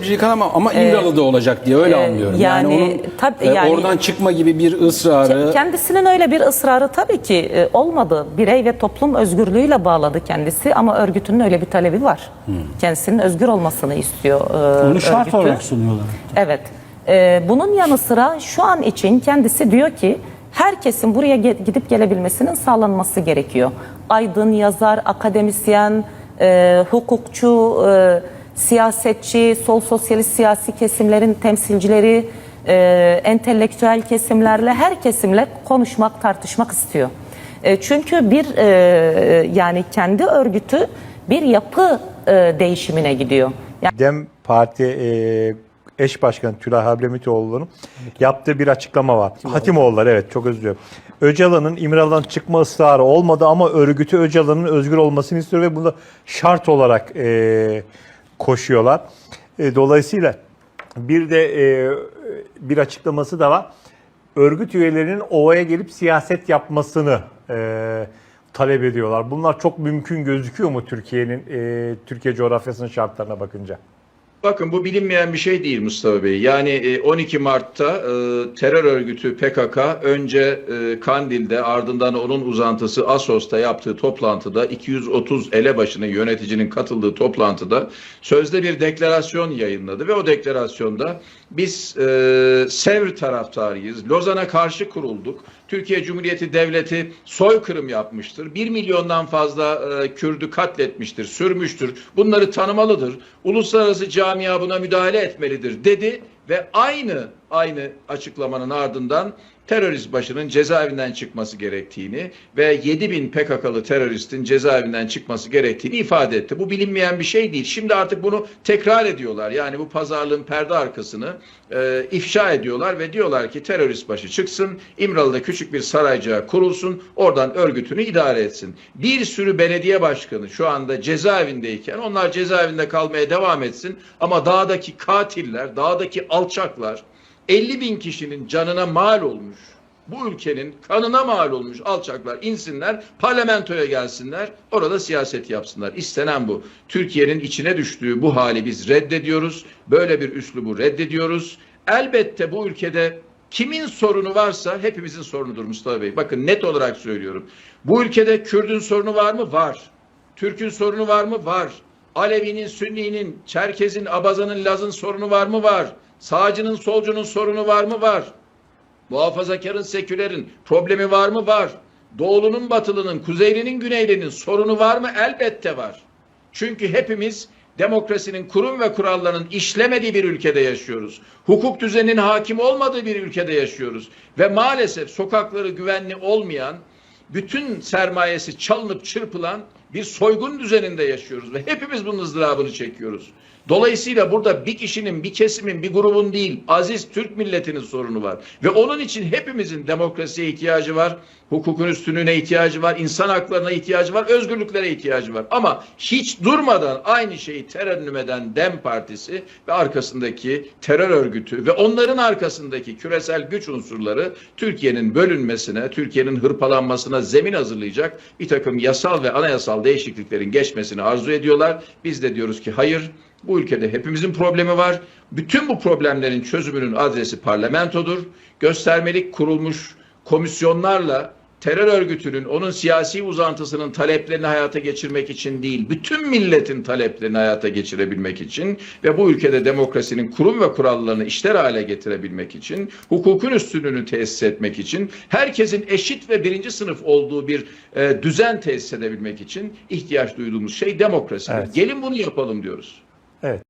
hiçbir şey kalamam ama İmralı'da olacak diye öyle e, anlıyorum. yani onun tabii e, yani- oradan çıkma gibi bir ısrarı Kendisinin öyle bir ısrarı tabii ki e, olmadı. Birey ve toplum özgürlüğüyle bağladı kendisi ama örgütünün öyle bir talebi var. Kendisinin özgür olmasını istiyor e, Bunu şart örgütü. olarak sunuyorlar. Evet. Ee, bunun yanı sıra şu an için kendisi diyor ki herkesin buraya ge- gidip gelebilmesinin sağlanması gerekiyor. Aydın, yazar, akademisyen, e, hukukçu, e, siyasetçi, sol sosyalist siyasi kesimlerin temsilcileri, e, entelektüel kesimlerle her kesimle konuşmak, tartışmak istiyor. E, çünkü bir e, yani kendi örgütü bir yapı e, değişimine gidiyor. Yani Dem Parti e, eş başkanı Tülay Hablemitoğlu'nun yaptığı bir açıklama var. Hatimoğulları evet çok özür diliyorum. Öcalan'ın İmralı'dan çıkma ısrarı olmadı ama örgütü Öcalan'ın özgür olmasını istiyor ve bunu şart olarak e, koşuyorlar. E, dolayısıyla bir de e, bir açıklaması da var. Örgüt üyelerinin ovaya gelip siyaset yapmasını e, talep ediyorlar. Bunlar çok mümkün gözüküyor mu Türkiye'nin Türkiye coğrafyasının şartlarına bakınca? Bakın bu bilinmeyen bir şey değil Mustafa Bey. Yani e, 12 Mart'ta e, terör örgütü PKK önce e, Kandil'de ardından onun uzantısı Asos'ta yaptığı toplantıda 230 elebaşının yöneticinin katıldığı toplantıda sözde bir deklarasyon yayınladı ve o deklarasyonda biz e, Sevr taraftarıyız. Lozan'a karşı kurulduk. Türkiye Cumhuriyeti Devleti soykırım yapmıştır. 1 milyondan fazla e, Kürdü katletmiştir, sürmüştür. Bunları tanımalıdır. Uluslararası camia buna müdahale etmelidir dedi ve aynı aynı açıklamanın ardından terörist başının cezaevinden çıkması gerektiğini ve 7 bin PKK'lı teröristin cezaevinden çıkması gerektiğini ifade etti. Bu bilinmeyen bir şey değil. Şimdi artık bunu tekrar ediyorlar. Yani bu pazarlığın perde arkasını e, ifşa ediyorlar ve diyorlar ki terörist başı çıksın, İmralı'da küçük bir saraycağı kurulsun, oradan örgütünü idare etsin. Bir sürü belediye başkanı şu anda cezaevindeyken onlar cezaevinde kalmaya devam etsin ama dağdaki katiller, dağdaki alçaklar 50 bin kişinin canına mal olmuş. Bu ülkenin kanına mal olmuş alçaklar insinler, parlamentoya gelsinler, orada siyaset yapsınlar. İstenen bu. Türkiye'nin içine düştüğü bu hali biz reddediyoruz. Böyle bir üslubu reddediyoruz. Elbette bu ülkede kimin sorunu varsa hepimizin sorunudur Mustafa Bey. Bakın net olarak söylüyorum. Bu ülkede Kürdün sorunu var mı? Var. Türk'ün sorunu var mı? Var. Alevi'nin, Sünni'nin, Çerkez'in, Abazan'ın, Laz'ın sorunu var mı? Var. Sağcının, solcunun sorunu var mı? Var. Muhafazakarın, sekülerin problemi var mı? Var. Doğulunun, batılının, kuzeylinin, güneylinin sorunu var mı? Elbette var. Çünkü hepimiz demokrasinin kurum ve kurallarının işlemediği bir ülkede yaşıyoruz. Hukuk düzeninin hakim olmadığı bir ülkede yaşıyoruz. Ve maalesef sokakları güvenli olmayan, bütün sermayesi çalınıp çırpılan bir soygun düzeninde yaşıyoruz ve hepimiz bunun ızdırabını çekiyoruz. Dolayısıyla burada bir kişinin, bir kesimin, bir grubun değil, aziz Türk milletinin sorunu var. Ve onun için hepimizin demokrasiye ihtiyacı var, hukukun üstünlüğüne ihtiyacı var, insan haklarına ihtiyacı var, özgürlüklere ihtiyacı var. Ama hiç durmadan aynı şeyi terennüm eden DEM Partisi ve arkasındaki terör örgütü ve onların arkasındaki küresel güç unsurları Türkiye'nin bölünmesine, Türkiye'nin hırpalanmasına zemin hazırlayacak bir takım yasal ve anayasal değişikliklerin geçmesini arzu ediyorlar. Biz de diyoruz ki hayır, bu ülkede hepimizin problemi var. Bütün bu problemlerin çözümünün adresi parlamentodur. Göstermelik kurulmuş komisyonlarla terör örgütünün onun siyasi uzantısının taleplerini hayata geçirmek için değil, bütün milletin taleplerini hayata geçirebilmek için ve bu ülkede demokrasinin kurum ve kurallarını işler hale getirebilmek için, hukukun üstünlüğünü tesis etmek için, herkesin eşit ve birinci sınıf olduğu bir e, düzen tesis edebilmek için ihtiyaç duyduğumuz şey demokrasidir. Evet. Gelin bunu yapalım diyoruz. Evet.